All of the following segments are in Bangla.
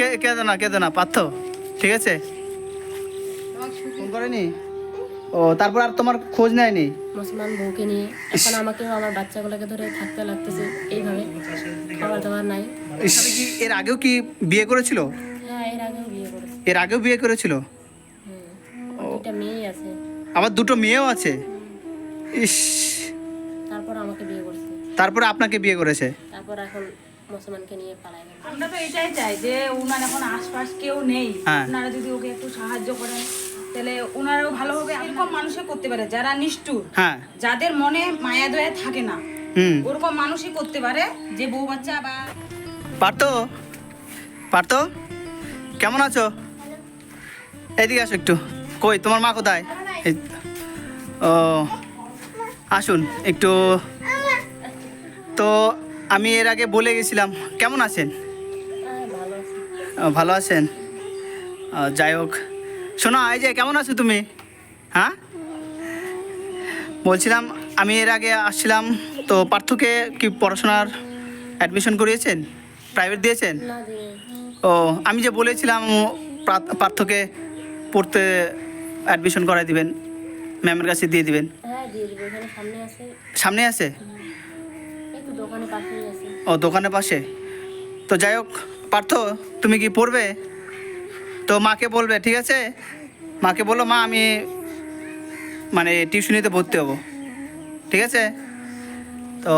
কে কেঁদো না কেঁদো না পার্থ ঠিক আছে? ফোন করেনি? ও তারপর আর তোমার খোঁজ নেয়নি? মুসলমান বউকে নিয়ে এখন আমাকেও আমার বাচ্চাগুলোকে ধরে থাকতে লাগতেছে এইভাবে খাবার দাবার নাই কি এর আগেও কি বিয়ে করেছিল? হ্যাঁ এর আগেও বিয়ে করেছে। এর আগেও বিয়ে করেছিল? হুম দুটা মেয়ে আছে। আবার দুটো মেয়েও আছে? ইস। তারপর আমাকে বিয়ে করছে। তারপরে আপনাকে বিয়ে করেছে? তারপর এখন মুসলমানকে নিয়ে পালাই গেল। আমরা তো এটাই চাই যে উনার এখন আশপাশ কেউ নেই। হ্যাঁ। ওনারা যদি ওকে একটু সাহায্য করেন তাহলে ওনারাও ভালো হবে। এরকম মানুষে করতে পারে যারা নিষ্ঠুর। হ্যাঁ। যাদের মনে মায়া দয়া থাকে না হুম। ওরকম মানুষই করতে পারে যে বউ বাচ্চা বা পারতো পারতো কেমন আছো? এদিকে আসো একটু। কই তোমার মা কোথায়? ও আসুন একটু। তো আমি এর আগে বলে গেছিলাম কেমন আছেন? ভালো আছেন। যাই হোক। শোনো এই যে কেমন আছো তুমি? হ্যাঁ? বলছিলাম আমি এর আগে আসছিলাম তো পার্থকে কি পড়াশোনার অ্যাডমিশন করিয়েছেন? প্রাইভেট দিয়েছেন? ও আমি যে বলেছিলাম পার্থকে পড়তে অ্যাডমিশন করাই দিবেন ম্যামের কাছে দিয়ে দিবেন। হ্যাঁ সামনে আছে সামনে আছে একটু দোকানে পাশেই আছে ও দোকানের পাশে? তো যাই হোক পার্থ তুমি কি পড়বে? তো মাকে বলবে ঠিক আছে? মাকে বলো মা আমি মানে টিউশনিতে ভর্তি হব। ঠিক আছে? তো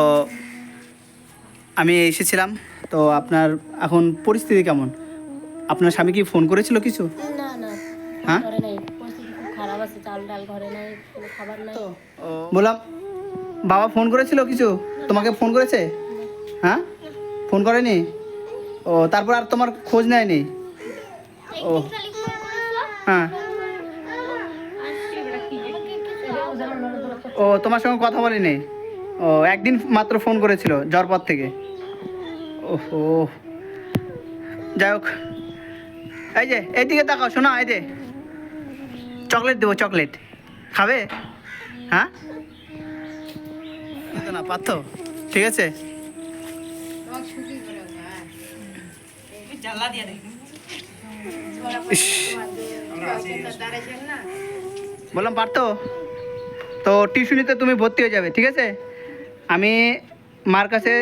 আমি এসেছিলাম। তো আপনার এখন পরিস্থিতি কেমন? আপনার স্বামী কি ফোন করেছিল কিছু? হ্যাঁ? বললাম বাবা ফোন করেছিল কিছু? তোমাকে ফোন করেছে? হ্যাঁ? ফোন করেনি? ও, তারপর আর তোমার খোঁজ নেয়নি? ও। হ্যাঁ। ও, তোমার সঙ্গে কথা বলেনি? ও, একদিন মাত্র ফোন করেছিল, জ্বর পর থেকে। ওহো। যাই হোক। এই যে, এইদিকে তাকাও শোনা এই যে। চকলেট দেবো, চকলেট। খাবে? হ্যাঁ? না পার্থ ঠিক আছে? বললাম পার্থ তো টিউশনিতে তুমি ভর্তি হয়ে যাবে, ঠিক আছে? আমি মার কাছে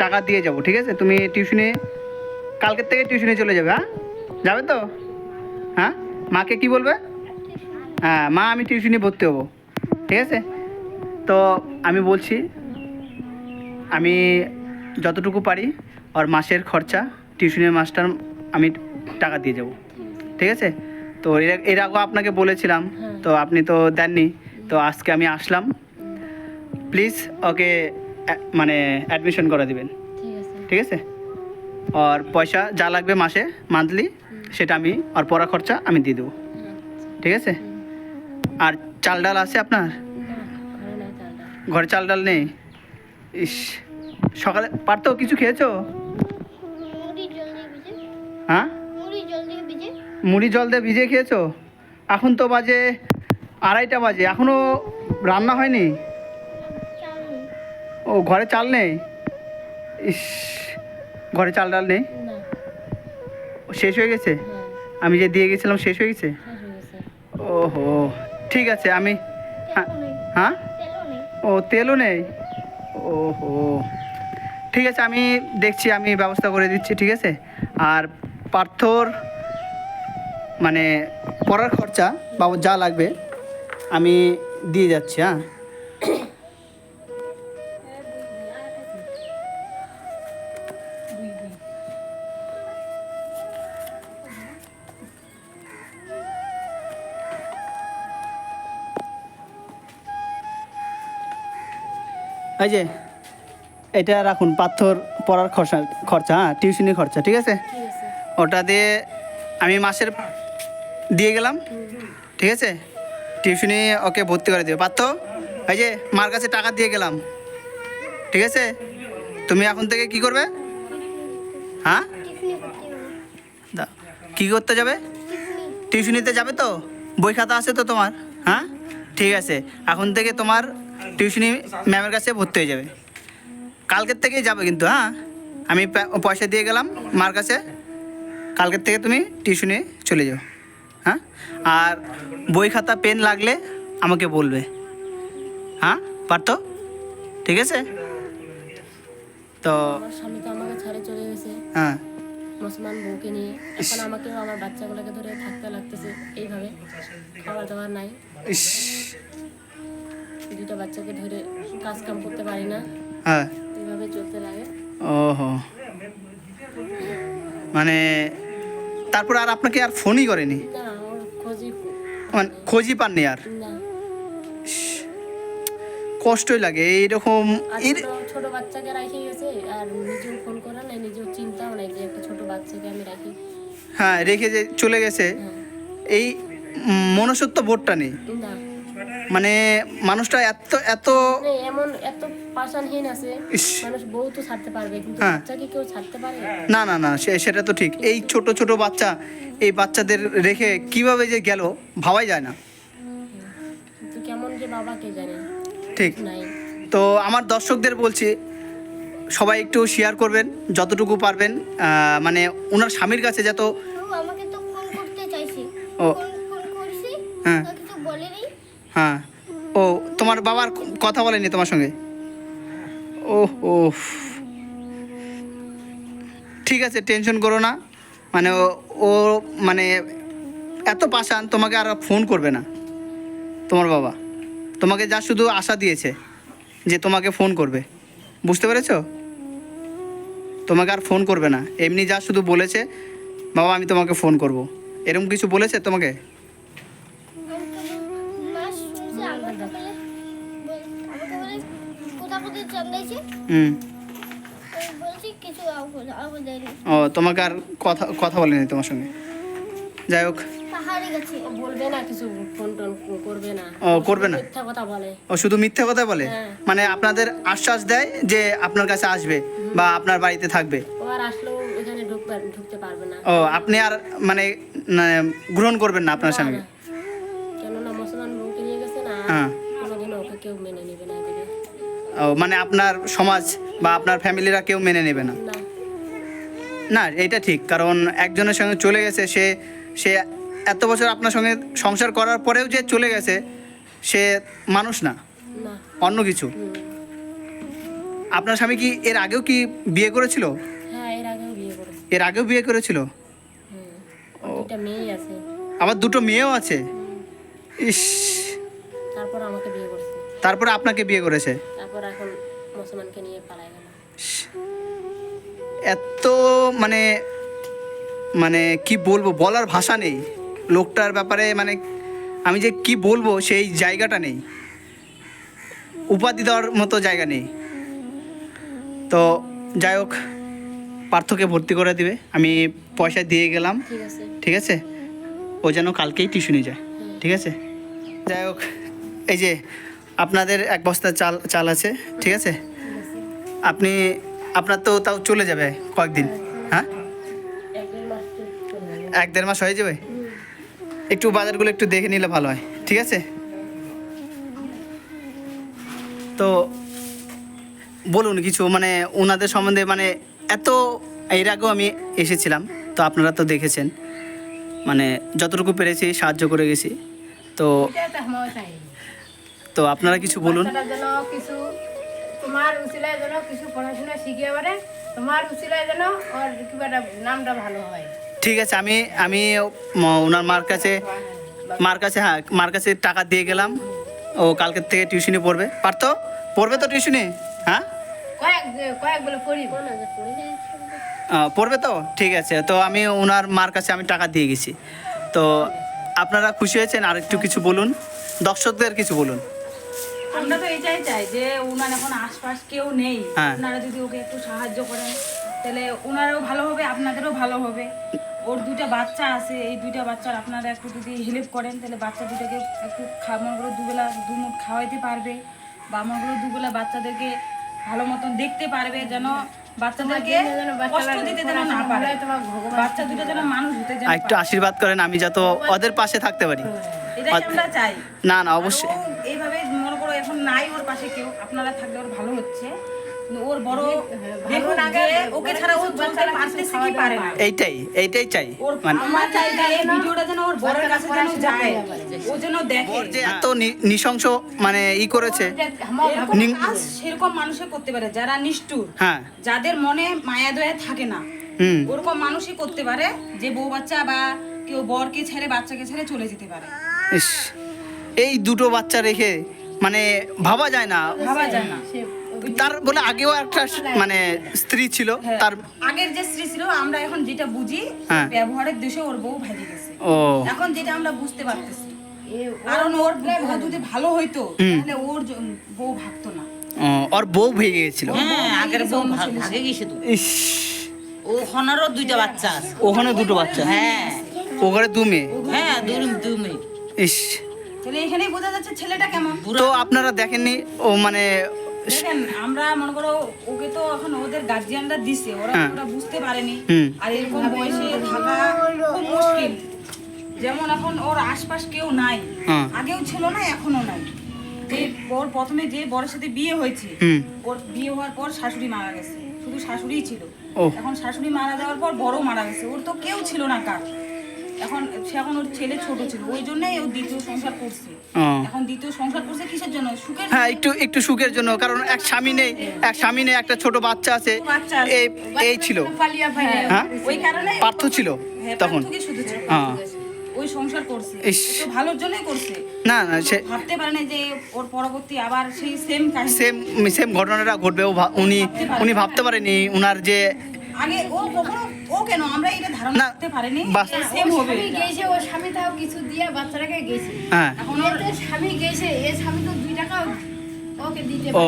টাকা দিয়ে যাব, ঠিক আছে? তুমি টিউশনি, কালকের থেকে টিউশনে চলে যাবে হ্যাঁ? যাবে তো? হ্যাঁ? মাকে কি বলবে? হ্যাঁ মা, আমি টিউশনি ভর্তি হব, ঠিক আছে? তো আমি বলছি আমি যতটুকু পারি আর মাসের খরচা টিউশনের মাস্টার আমি টাকা দিয়ে যাব ঠিক আছে? তো এর এর আগেও আপনাকে বলেছিলাম তো আপনি তো দেননি তো আজকে আমি আসলাম। প্লিজ ওকে মানে অ্যাডমিশন করে দিবেন। ঠিক আছে। ঠিক আছে? আর পয়সা যা লাগবে মাসে মান্থলি সেটা আমি আর পড়া খরচা আমি দিয়ে দেবো। ঠিক আছে? আর চাল ডাল আছে আপনার? ঘরে চাল ডাল নেই? ইস সকালে পারতো কিছু খেয়েছো? হ্যাঁ? মুড়ি জল দিয়ে ভিজে। খেয়েছো? এখন তো বাজে আড়াইটা বাজে এখনও রান্না হয়নি? ও ঘরে চাল নেই? ইস ঘরে চাল ডাল নেই? শেষ হয়ে গেছে? হ্যাঁ। আমি যে দিয়ে গেছিলাম শেষ হয়ে গেছে? ওহো ঠিক আছে আমি হ্যাঁ হ্যাঁ? ও, তেলও নেই? ও হো ঠিক আছে, আমি দেখছি, আমি ব্যবস্থা করে দিচ্ছি, ঠিক আছে? আর পার্থর মানে পড়ার খরচা বা যা লাগবে, আমি দিয়ে যাচ্ছি হ্যাঁ? এই যে এটা রাখুন পাথর পড়ার খরচা খরচা হ্যাঁ টিউশনি খরচা ঠিক আছে? ওটা দিয়ে আমি মাসের দিয়ে গেলাম ঠিক আছে? টিউশনি ওকে ভর্তি করে দিও। পারতো এই যে মার কাছে টাকা দিয়ে গেলাম ঠিক আছে? তুমি এখন থেকে কি করবে? হ্যাঁ? দা- কি করতে যাবে? টিউশনিতে যাবে তো? বই খাতা আছে তো তোমার হ্যাঁ? ঠিক আছে। এখন থেকে তোমার টিউশনি ম্যামের কাছে ভর্তি হয়ে যাবে। কালকের থেকেই যাবে কিন্তু হ্যাঁ? আমি পয়সা দিয়ে গেলাম মার কাছে। কালকের থেকে তুমি টিউশনে চলে যাও হ্যাঁ? আর বই খাতা পেন লাগলে আমাকে বলবে হ্যাঁ? পারতো? ঠিক আছে? তো স্বামী তো আমাকে ছাড়ে চলে গেছে। হ্যাঁ। মুসলমান বউকে নিয়ে। এখন আমাকেও আমার বাচ্চাগুলোকে ধরে থাকতে লাগতেছে এইভাবে। খাবার দাবার নাই। দুটো বাচ্চাকে ধরে কাজ কাম করতে পারি না। হ্যাঁ। এইভাবে চলতে লাগে। ওহো। মানে তারপর আর আপনাকে আর ফোনই করেনি? না ওর খোঁজই মানে খোঁজই পাননি আর? না। কষ্টই লাগে। এইরকম ছোট বাচ্চাকে রেখে গেছে আর নিজেও ফোন করে নাই নিজেও চিন্তাও নাই যে একটা ছোট বাচ্চাকে আমি রাখি। হ্যাঁ রেখে যে চলে গেছে। হ্যাঁ। এই মনুষ্যত্ব বোধটা নেই। না। মানে মানুষটা এত এত মানে এমন এত পাষাণহীন আছে মানুষ বউ তো ছাড়তে পারবে কিন্তু হ্যাঁ। বাচ্চাকে কেউ ছাড়তে পারে? না না না সেটা তো ঠিক। এই ছোট ছোট বাচ্চা এই বাচ্চাদের রেখে কীভাবে যে গেল ভাবাই যায় না। কেমন যে বাবা কে জানে? ঠিক। তো আমার দর্শকদের বলছি সবাই একটু শেয়ার করবেন যতটুকু পারবেন। মানে ওনার স্বামীর কাছে যত ও আমাকে তো ফোন করতে চাইছি। ও। ফোন ফোন করছি হ্যাঁ। হ্যাঁ। ও, তোমার বাবার কথা বলেনি তোমার সঙ্গে? ও ও ঠিক আছে, টেনশন করো না। মানে ও ও মানে এত পাশান, তোমাকে আর ফোন করবে না। তোমার বাবা। তোমাকে যা শুধু আশা দিয়েছে যে তোমাকে ফোন করবে। বুঝতে পেরেছ? তোমাকে আর ফোন করবে না। এমনি যা শুধু বলেছে, বাবা আমি তোমাকে ফোন করব। এরকম কিছু বলেছে তোমাকে? হুম। ও তোমাকে আর কথা কথা বলেনি তোমার সঙ্গে? যাই হোক। ও বলবে না কিছু ফোন টোন করবে না। ও, করবে মিথ্যা কথা বলে। শুধু মিথ্যে কথা বলে? হ্যাঁ। মানে আপনাদের আশ্বাস দেয় যে আপনার কাছে আসবে বা আপনার বাড়িতে থাকবে? ও আর আসলেও এখানে ঢুকবে ঢুকতে পারবে না। ও আপনি আর মানে গ্রহণ করবেন না আপনার স্বামীকে হ্যাঁ। কেউ মেনে নেবে না মানে আপনার সমাজ বা আপনার ফ্যামিলিরা কেউ মেনে নেবে না। না। এটা ঠিক কারণ একজনের সঙ্গে চলে গেছে সে সে এত বছর আপনার সঙ্গে সংসার করার পরেও যে চলে গেছে সে মানুষ না। অন্য কিছু। আপনার স্বামী কি এর আগেও কি বিয়ে করেছিল? হ্যাঁ এর আগেও বিয়ে করেছিল? আবার দুটো মেয়েও আছে? ইস। তারপরে আপনাকে বিয়ে করেছে? তারপর এখন মুসলমানকে নিয়ে পালাই গেল এত মানে মানে কি বলব বলার ভাষা নেই। লোকটার ব্যাপারে মানে আমি যে কি বলব সেই জায়গাটা নেই। উপাধি দেওয়ার মতো জায়গা নেই। তো যাই হোক পার্থকে ভর্তি করে দিবে। আমি পয়সা দিয়ে গেলাম। ঠিক আছে। ও যেন কালকেই টিউশনি যায়। ঠিক আছে? যাই হোক এই যে আপনাদের এক বস্তা চাল চাল আছে, ঠিক আছে? আপনি, আপনার তো তাও চলে যাবে কয়েকদিন হ্যাঁ? এক দেড় মাস হয়ে যাবে? একটু বাজারগুলো একটু দেখে নিলে ভালো হয়, ঠিক আছে? তো বলুন কিছু মানে ওনাদের সম্বন্ধে মানে এত, এর আগেও আমি এসেছিলাম, তো আপনারা তো দেখেছেন। মানে যতটুকু পেরেছি, সাহায্য করে গেছি। তো তো আপনারা কিছু বলুন। কিছু তোমার উচিলায় যেন কিছু পড়াশোনা শিখিয়ে পারে। তোমার উচিলায় যেন ওর কিবা একটা নামটা ভালো হয়। ঠিক আছে আমি আমি ওনার মার কাছে মার কাছে হ্যাঁ মার কাছে টাকা দিয়ে গেলাম। ও কালকের থেকে টিউশনি পড়বে। পারতো পড়বে তো টিউশনি হ্যাঁ? পড়বে তো? ঠিক আছে তো আমি ওনার মার কাছে আমি টাকা দিয়ে গেছি। তো আপনারা খুশি হয়েছেন? আর একটু কিছু বলুন। দর্শকদের কিছু বলুন। আমরা তো এটাই চাই যে ওনার এখন আশপাশ কেউ নেই। হ্যাঁ। ওনারা যদি ওকে একটু সাহায্য করেন তাহলে ওনারও ভালো হবে আপনাদেরও ভালো হবে। ওর দুইটা বাচ্চা আছে এই দুইটা বাচ্চার আপনারা একটু যদি হেল্প করেন তাহলে বাচ্চা দুটাকে একটু মনে করো দুবেলা দুমুট খাওয়াইতে পারবে বা মনে করো দুবেলা বাচ্চাদেরকে ভালো মতন দেখতে পারবে যেন বাচ্চাদেরকে কষ্ট দিতে যেন না পারে। বাচ্চা দুটো যেন মানুষ হতে যেন একটু আশীর্বাদ করেন আমি যত ওদের পাশে থাকতে পারি। এটাই আমরা চাই। না না অবশ্যই ও এইভাবে মনে করো এখন নাই ওর পাশে কেউ আপনারা থাকলে ওর ভালো হচ্ছে। ওর বড় দেখুন আগে ওকে ছাড়া ও চলতে পারতেছে কি পারে না? এইটাই এইটাই চাই। মানে আমার চাই যে এই ভিডিওটা যেন ওর বড়ের কাছে যেন যায়। ও যেন দেখে। ওর যে এত নি- মানে ই করেছে। সেরকম মানুষে করতে পারে যারা নিষ্ঠুর। হ্যাঁ। যাদের মনে মায়া দয়া থাকে না। হুম। ওরকম মানুষই করতে পারে যে বউ বাচ্চা বা কেউ বরকে ছেড়ে বাচ্চাকে ছেড়ে চলে যেতে পারে। এই দুটো বাচ্চা রেখে মানে ভাবা যায় না। ভাবা যায় না। তার বলে আগেও একটা মানে স্ত্রী ছিল হ্যাঁ। তার আগের যে স্ত্রী ছিল আমরা এখন যেটা বুঝি হ্যাঁ। ব্যবহারের দেশে ওর বউ ভেজে গেছে। ও। এখন যেটা আমরা বুঝতে পারতেছি। কারণ ওর বউ যদি ভালো হইতো তাহলে ওর বউ ভাবতো না। ওর বউ ভেঙে গেছিল। হ্যাঁ আগের বউ ভাগে গেছে তো। ইস। ও হনারও দুইটা বাচ্চা আছে। ওখানে দুটো বাচ্চা? হ্যাঁ। ওখানে দু মেয়ে? হ্যাঁ দুই মেয়ে। ইস। তাহলে এখানেই বোঝা যাচ্ছে ছেলেটা কেমন। তো আপনারা দেখেননি ও মানে দেখেন আমরা মনে করো ওকে তো এখন ওদের গার্জিয়ানরা দিছে ওরা হ্যাঁ। ওরা বুঝতে পারেনি। আর এরকম বয়সে থাকা খুব মুশকিল। যেমন এখন ওর আশপাশ কেউ নাই। হ্যাঁ। আগেও ছিল না এখনও নাই। যে ওর প্রথমে যে বরের সাথে বিয়ে হয়েছে। ওর বিয়ে হওয়ার পর শাশুড়ি মারা গেছে। শুধু শাশুড়িই ছিল। এখন শাশুড়ি মারা যাওয়ার পর বড় মারা গেছে। ওর তো কেউ ছিল না কার। এখন সে এখন ওর ছেলে ছোট ছিল ওই জন্যই ও দ্বিতীয় সংসার করছে। এখন দ্বিতীয় সংসার করছে কিসের জন্য? সুখের হ্যাঁ একটু একটু সুখের জন্য কারণ এক স্বামী নেই এক স্বামী নেই একটা ছোট বাচ্চা আছে এই এই ছিল। হ্যাঁ। ওই কারণে পার্থ ছিল হ্যাঁ, তখন। হ্যাঁ। ওই সংসার করছে। ভালোর জন্যই করছে। না না সে ভাবতে পারে না যে ওর পরবর্তী আবার সেই সেম সেম সেম ঘটনাটা ঘটবে। উনি উনি ভাবতে পারেনি উনার যে আগে ও কখনো ও কেন? আমরা এটা ধারণা করতে পারিনি। সেম হবে। গেছে ও স্বামী তাও কিছু দিয়ে বাচ্চাটাকে গেছে। হ্যাঁ। এখন ওর স্বামী গেছে এ স্বামী তো দুই টাকা ওকে দিতে ও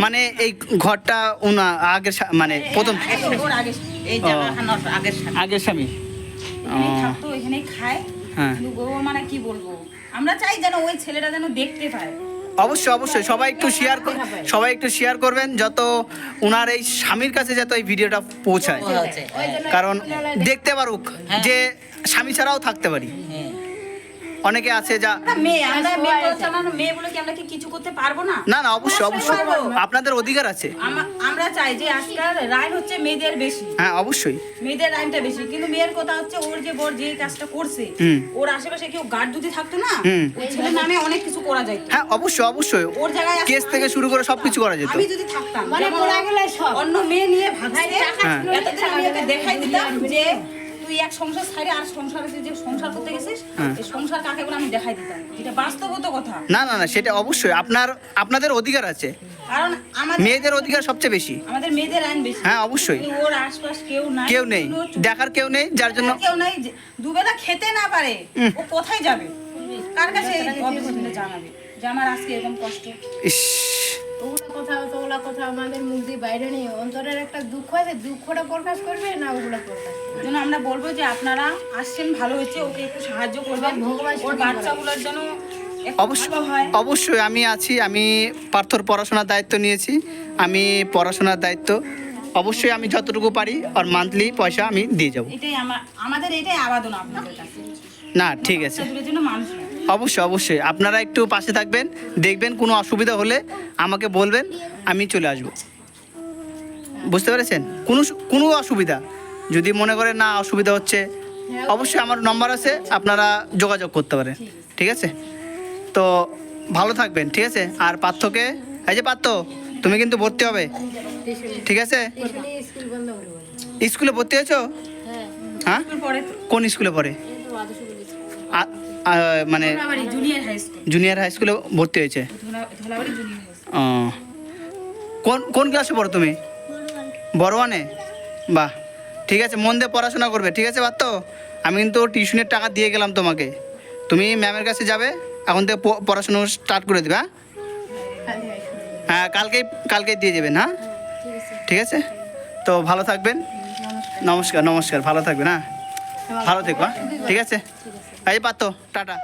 মানে এই ঘরটা উনা আগের মানে প্রথম আগে- ওর আগে এই জায়গা খানোর আগের স্বামী। থাকতো এখানেই খায়। হ্যাঁ। মানে কি বলব? আমরা চাই যেন ওই ছেলেটা যেন দেখতে পায়। অবশ্যই অবশ্যই। সবাই একটু শেয়ার সবাই একটু শেয়ার করবেন যত ওনার এই স্বামীর কাছে যত এই ভিডিওটা পৌঁছায়। কারণ দেখতে পারুক যে স্বামী ছাড়াও থাকতে পারি। হ্যাঁ। অনেকে আছে যা আমরা মেয়ে আমরা মেয়ে বলে চালানো মেয়ে বলে কি আমরা কি কিছু করতে পারব না? না না অবশ্যই অবশ্যই। আপনাদের অধিকার আছে। আমরা চাই যে আজকাল রাইন হচ্ছে মেয়েদের বেশি। হ্যাঁ অবশ্যই। মেয়েদের রাইনটা বেশি। কিন্তু মেয়ের কথা হচ্ছে ওর যে বর যে কাজটা করছে ওর আশেপাশে কেউ গার্ড যদি থাকতো না ওই ছেলের নামে অনেক কিছু করা যাইতো। হ্যাঁ অবশ্যই অবশ্যই। ওর জায়গায় কেস থেকে শুরু করে সবকিছু করা যেত। আমি যদি থাকতাম মানে যেমন গেলে সব। অন্য মেয়ে নিয়ে হ্যাঁ। এতদিন আমি দেখাই দিতাম যে তুই এক সংসার ছাড়ে আর সংসারে যে সংসার করতে গেছিস হ্যাঁ। এই সংসার কাকে বলে আমি দেখাই দিতাম যেটা বাস্তবত কথা। না না না সেটা অবশ্যই। আপনার আপনাদের অধিকার আছে। কারণ আমাদের মেয়েদের অধিকার সবচেয়ে বেশি। আমাদের মেয়েদের আইন বেশি। হ্যাঁ, অবশ্যই। ওর আশপাশ কেউ নাই কেউ নেই। দেখার কেউ নেই যার জন্য কেউ নাই দুবেলা খেতে না পারে ও কোথায় যাবে? কার কাছে এই জানাবে? যে আমার আজকে এরকম কষ্ট। ইস। ওগুলো কথা তো ওগুলো কথা আমাদের মুখ দিয়ে বাইরে নেই। অন্তরের একটা দুঃখ আছে দুঃখটা প্রকাশ করবে না ওগুলো প্রকাশ করবে? জন্য আমরা বলব যে আপনারা আসছেন ভালো হয়েছে ওকে একটু সাহায্য করবেন। ভগবান ওর বাচ্চাগুলোর একটু অবশ্যই হয়। অবশ্যই আমি আছি আমি পার্থর পড়াশোনার দায়িত্ব নিয়েছি আমি পড়াশোনার দায়িত্ব। অবশ্যই আমি যতটুকু পারি আর মান্থলি পয়সা আমি দিয়ে যাব। এটাই আমাদের এটাই আবেদন আপনাদের কাছে। না ঠিক আছে। জন্য মানুষ। অবশ্যই অবশ্যই। আপনারা একটু পাশে থাকবেন দেখবেন কোনো অসুবিধা হলে আমাকে বলবেন আমি চলে আসব। বুঝতে পেরেছেন? কোনো কোনো অসুবিধা। যদি মনে করেন না অসুবিধা হচ্ছে অবশ্যই আমার নম্বর আছে আপনারা যোগাযোগ করতে পারেন। ঠিক। আছে? তো ভালো থাকবেন ঠিক আছে? আর পার্থকে এই যে পার্থ তুমি কিন্তু ভর্তি হবে। ঠিক আছে? স্কুল ভর্তি হয়েছো? হ্যাঁ। স্কুল পড়ে তো। কোন স্কুলে পড়ে? মানে জুনিয়র হাই স্কুল ভর্তি হয়েছে? ও। কোন কোন ক্লাসে পড়ো তুমি? বড় ওয়ানে বাহ ঠিক আছে মন দিয়ে পড়াশোনা করবে ঠিক আছে তো? আমি কিন্তু টিউশনের টাকা দিয়ে গেলাম তোমাকে। তুমি ম্যামের কাছে যাবে এখন থেকে পড়াশোনা স্টার্ট করে দেবে হ্যাঁ? হয় কালকেই কালকেই দিয়ে যাবেন হ্যাঁ? ঠিক আছে? তো ভালো থাকবেন। নমস্কার নমস্কার ভালো থাকবেন হ্যাঁ? ভালো থেকো হ্যাঁ? ঠিক আছে? এই পাতো টাটা।